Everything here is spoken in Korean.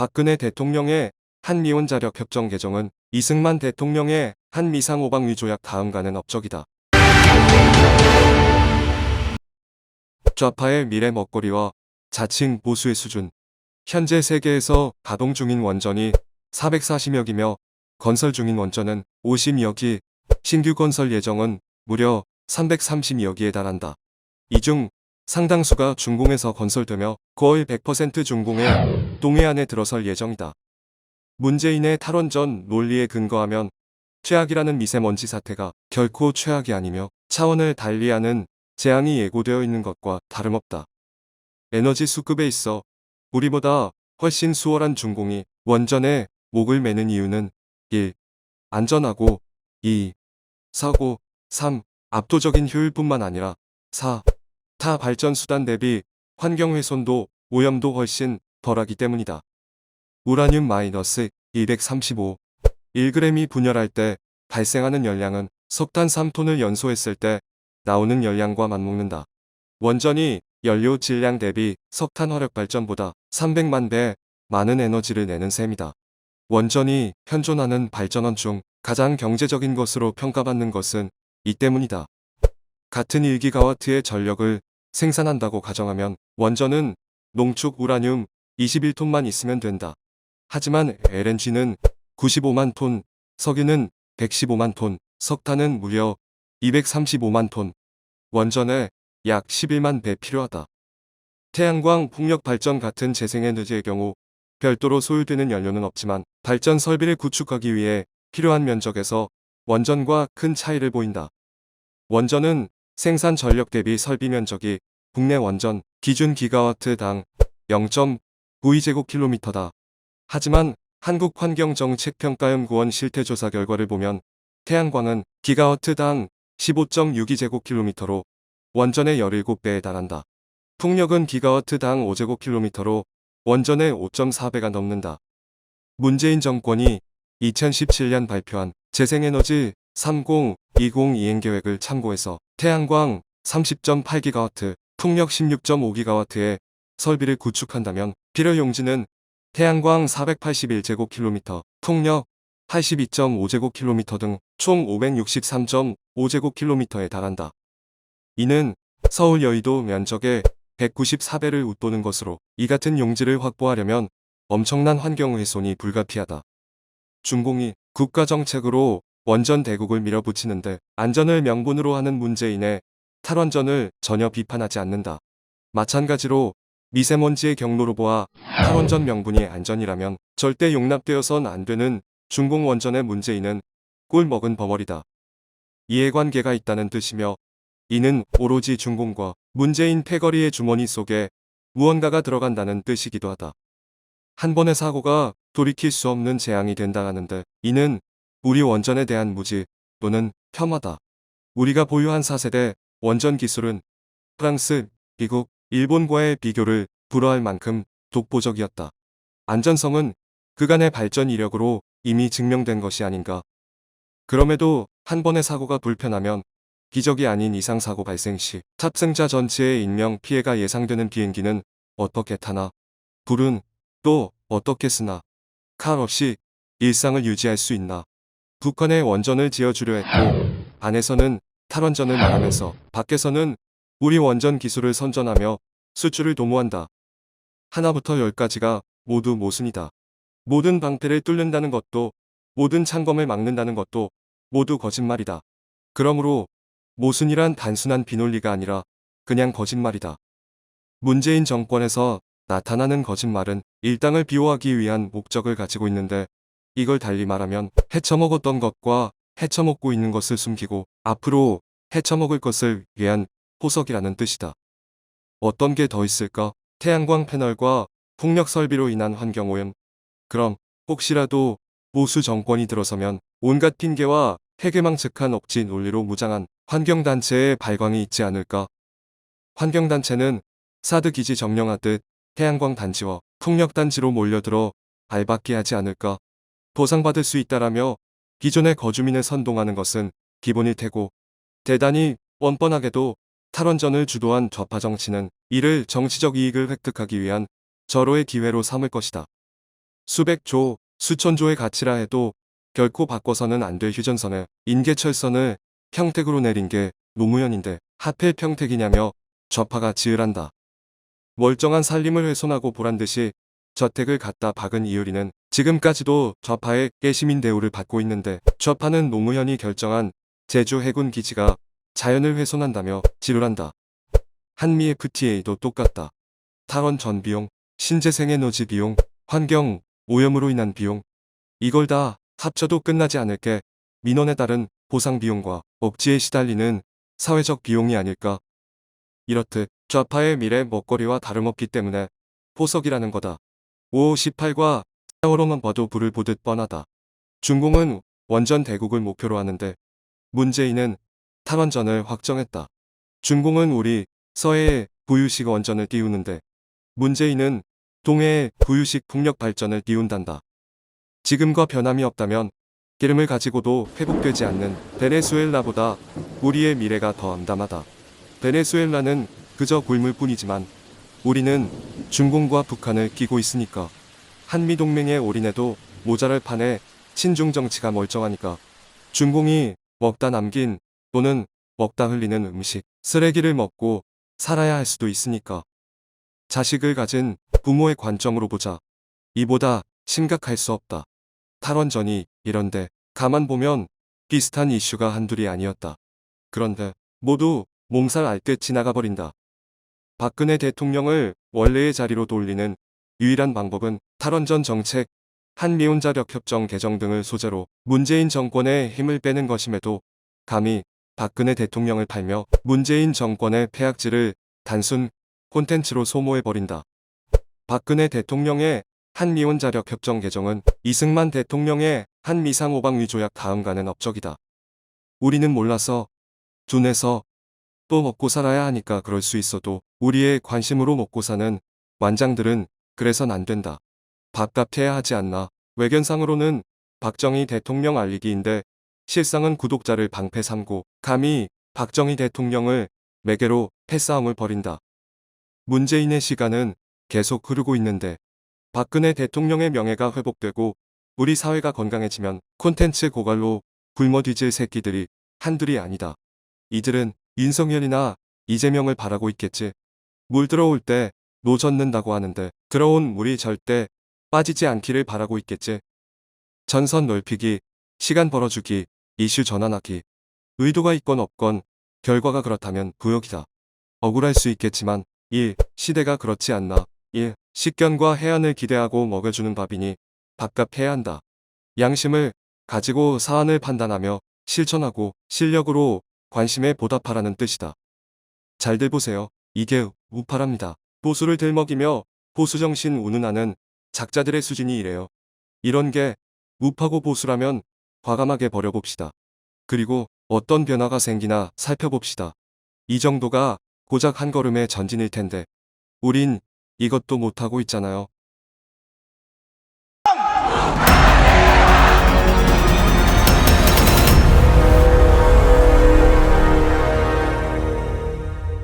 박근혜 대통령의 한미원 자력 협정 개정은 이승만 대통령의 한미상 오방위 조약 다음과는 업적이다. 좌파의 미래 먹거리와 자칭 보수의 수준. 현재 세계에서 가동 중인 원전이 440여기며 건설 중인 원전은 50여기, 신규 건설 예정은 무려 332여기에 달한다. 이 중 상당수가 중공에서 건설되며 거의 100% 중공에 동해안에 들어설 예정이다. 문재인의 탈원전 논리에 근거하면 최악이라는 미세먼지 사태가 결코 최악이 아니며 차원을 달리하는 재앙이 예고되어 있는 것과 다름없다. 에너지 수급에 있어 우리보다 훨씬 수월한 중공이 원전에 목을 매는 이유는 1. 안전하고 2. 사고 3. 압도적인 효율뿐만 아니라 4. 타 발전 수단 대비 환경 훼손도 오염도 훨씬 덜하기 때문이다. 우라늄 마이너스 235 1g이 분열할 때 발생하는 열량은 석탄 3톤을 연소했을 때 나오는 열량과 맞먹는다. 원전이 연료 질량 대비 석탄 화력 발전보다 300만 배 많은 에너지를 내는 셈이다. 원전이 현존하는 발전원 중 가장 경제적인 것으로 평가받는 것은 이 때문이다. 같은 1기가와트의 전력을 생산한다고 가정하면 원전은 농축 우라늄 21톤만 있으면 된다. 하지만 LNG는 95만 톤, 석유는 115만 톤, 석탄은 무려 235만 톤, 원전에 약 11만 배 필요하다. 태양광 풍력 발전 같은 재생에너지의 경우 별도로 소유되는 연료는 없지만 발전 설비를 구축하기 위해 필요한 면적에서 원전과 큰 차이를 보인다. 원전은 생산 전력 대비 설비 면적이 국내 원전 기준 기가와트당 0.92제곱킬로미터다. 하지만 한국환경정책평가연구원 실태조사 결과를 보면 태양광은 기가와트당 15.62제곱킬로미터로 원전의 17배에 달한다. 풍력은 기가와트당 5제곱킬로미터로 원전의 5.4배가 넘는다. 문재인 정권이 2017년 발표한 재생에너지 3020 이행계획을 참고해서 태양광 30.8기가와트, 풍력 16.5기가와트의 설비를 구축한다면 필요 용지는 태양광 481제곱킬로미터, 풍력 82.5제곱킬로미터 등 총 563.5제곱킬로미터에 달한다. 이는 서울 여의도 면적의 194배를 웃도는 것으로 이 같은 용지를 확보하려면 엄청난 환경 훼손이 불가피하다. 중공이 국가 정책으로 원전 대국을 밀어붙이는데 안전을 명분으로 하는 문재인의 탈원전을 전혀 비판하지 않는다. 마찬가지로 미세먼지의 경로로 보아 탈원전 명분이 안전이라면 절대 용납되어선 안 되는 중공 원전의 문재인은 꿀 먹은 버머리다. 이해관계가 있다는 뜻이며 이는 오로지 중공과 문재인 패거리의 주머니 속에 무언가가 들어간다는 뜻이기도 하다. 한 번의 사고가 돌이킬 수 없는 재앙이 된다 하는데 이는 우리 원전에 대한 무지 또는 폄하다. 우리가 보유한 4세대 원전 기술은 프랑스, 미국, 일본과의 비교를 불허할 만큼 독보적이었다. 안전성은 그간의 발전 이력으로 이미 증명된 것이 아닌가. 그럼에도 한 번의 사고가 불편하면 기적이 아닌 이상 사고 발생 시 탑승자 전체의 인명 피해가 예상되는 비행기는 어떻게 타나 불은 또 어떻게 쓰나 칼 없이 일상을 유지할 수 있나 북한에 원전을 지어주려 했고 안에서는 탈원전을 말하면서 밖에서는 우리 원전 기술을 선전하며 수출을 도모한다. 하나부터 열까지가 모두 모순이다. 모든 방패를 뚫는다는 것도 모든 창검을 막는다는 것도 모두 거짓말이다. 그러므로 모순이란 단순한 비논리가 아니라 그냥 거짓말이다. 문재인 정권에서 나타나는 거짓말은 일당을 비호하기 위한 목적을 가지고 있는데 이걸 달리 말하면 헤쳐먹었던 것과 헤쳐먹고 있는 것을 숨기고 앞으로 헤쳐먹을 것을 위한 호석이라는 뜻이다. 어떤 게 더 있을까? 태양광 패널과 풍력 설비로 인한 환경오염. 그럼 혹시라도 보수 정권이 들어서면 온갖 핑계와 해괴망측한 억지 논리로 무장한 환경단체의 발광이 있지 않을까? 환경단체는 사드 기지 점령하듯 태양광 단지와 풍력 단지로 몰려들어 발받게 하지 않을까? 보상받을 수 있다라며 기존의 거주민을 선동하는 것은 기본일 테고 대단히 뻔뻔하게도 탈원전을 주도한 좌파 정치는 이를 정치적 이익을 획득하기 위한 절호의 기회로 삼을 것이다. 수백 조, 수천 조의 가치라 해도 결코 바꿔서는 안 될 휴전선을 인계철선을 평택으로 내린 게 노무현인데 하필 평택이냐며 좌파가 지으란다. 멀쩡한 살림을 훼손하고 보란듯이 저택을 갖다 박은 이효리는 지금까지도 좌파의 깨시민 대우를 받고 있는데 좌파는 노무현이 결정한 제주 해군 기지가 자연을 훼손한다며 지르란다. 한미 FTA도 똑같다. 탈원 전 비용, 신재생 에너지 비용, 환경 오염으로 인한 비용 이걸 다 합쳐도 끝나지 않을 게 민원에 따른 보상 비용과 억지에 시달리는 사회적 비용이 아닐까. 이렇듯 좌파의 미래 먹거리와 다름없기 때문에 포석이라는 거다. 5, 18과 세월호만 봐도 불을 보듯 뻔하다. 중공은 원전 대국을 목표로 하는데 문재인은 탈원전을 확정했다. 중공은 우리 서해에 부유식 원전을 띄우는데 문재인은 동해에 부유식 풍력 발전을 띄운단다. 지금과 변함이 없다면 기름을 가지고도 회복되지 않는 베네수엘라보다 우리의 미래가 더 암담하다. 베네수엘라는 그저 굴물 뿐이지만 우리는 중공과 북한을 끼고 있으니까 한미동맹에 올인해도 모자랄 판에 친중 정치가 멀쩡하니까 중공이 먹다 남긴 또는 먹다 흘리는 음식, 쓰레기를 먹고 살아야 할 수도 있으니까. 자식을 가진 부모의 관점으로 보자. 이보다 심각할 수 없다. 탈원전이 이런데 가만 보면 비슷한 이슈가 한둘이 아니었다. 그런데 모두 몸살 앓듯 지나가 버린다. 박근혜 대통령을 원래의 자리로 돌리는 유일한 방법은 탈원전 정책, 한미혼자력 협정 개정 등을 소재로 문재인 정권의 힘을 빼는 것임에도 감히 박근혜 대통령을 팔며 문재인 정권의 폐악질을 단순 콘텐츠로 소모해버린다. 박근혜 대통령의 한미혼자력 협정 개정은 이승만 대통령의 한미상 호방 위 조약 다음가는 업적이다. 우리는 몰라서 둔해서 또 먹고 살아야 하니까 그럴 수 있어도 우리의 관심으로 먹고 사는 완장들은 그래선 안 된다. 밥값 해야 하지 않나. 외견상으로는 박정희 대통령 알리기인데 실상은 구독자를 방패 삼고 감히 박정희 대통령을 매개로 패싸움을 벌인다. 문재인의 시간은 계속 흐르고 있는데 박근혜 대통령의 명예가 회복되고 우리 사회가 건강해지면 콘텐츠 고갈로 굶어 뒤질 새끼들이 한둘이 아니다. 이들은 윤석열이나 이재명을 바라고 있겠지. 물 들어올 때 노젓는다고 하는데 들어온 물이 절대 빠지지 않기를 바라고 있겠지. 전선 넓히기, 시간 벌어주기, 이슈 전환하기. 의도가 있건 없건 결과가 그렇다면 부역이다. 억울할 수 있겠지만 1. 시대가 그렇지 않나. 1. 식견과 해안을 기대하고 먹여주는 밥이니 밥값 해야 한다. 양심을 가지고 사안을 판단하며 실천하고 실력으로 관심에 보답하라는 뜻이다. 잘들 보세요. 이게 우파랍니다. 보수를 들먹이며 보수정신 운운하는 작자들의 수준이 이래요. 이런 게 우파고 보수라면 과감하게 버려봅시다. 그리고 어떤 변화가 생기나 살펴봅시다. 이 정도가 고작 한 걸음의 전진일 텐데 우린 이것도 못하고 있잖아요.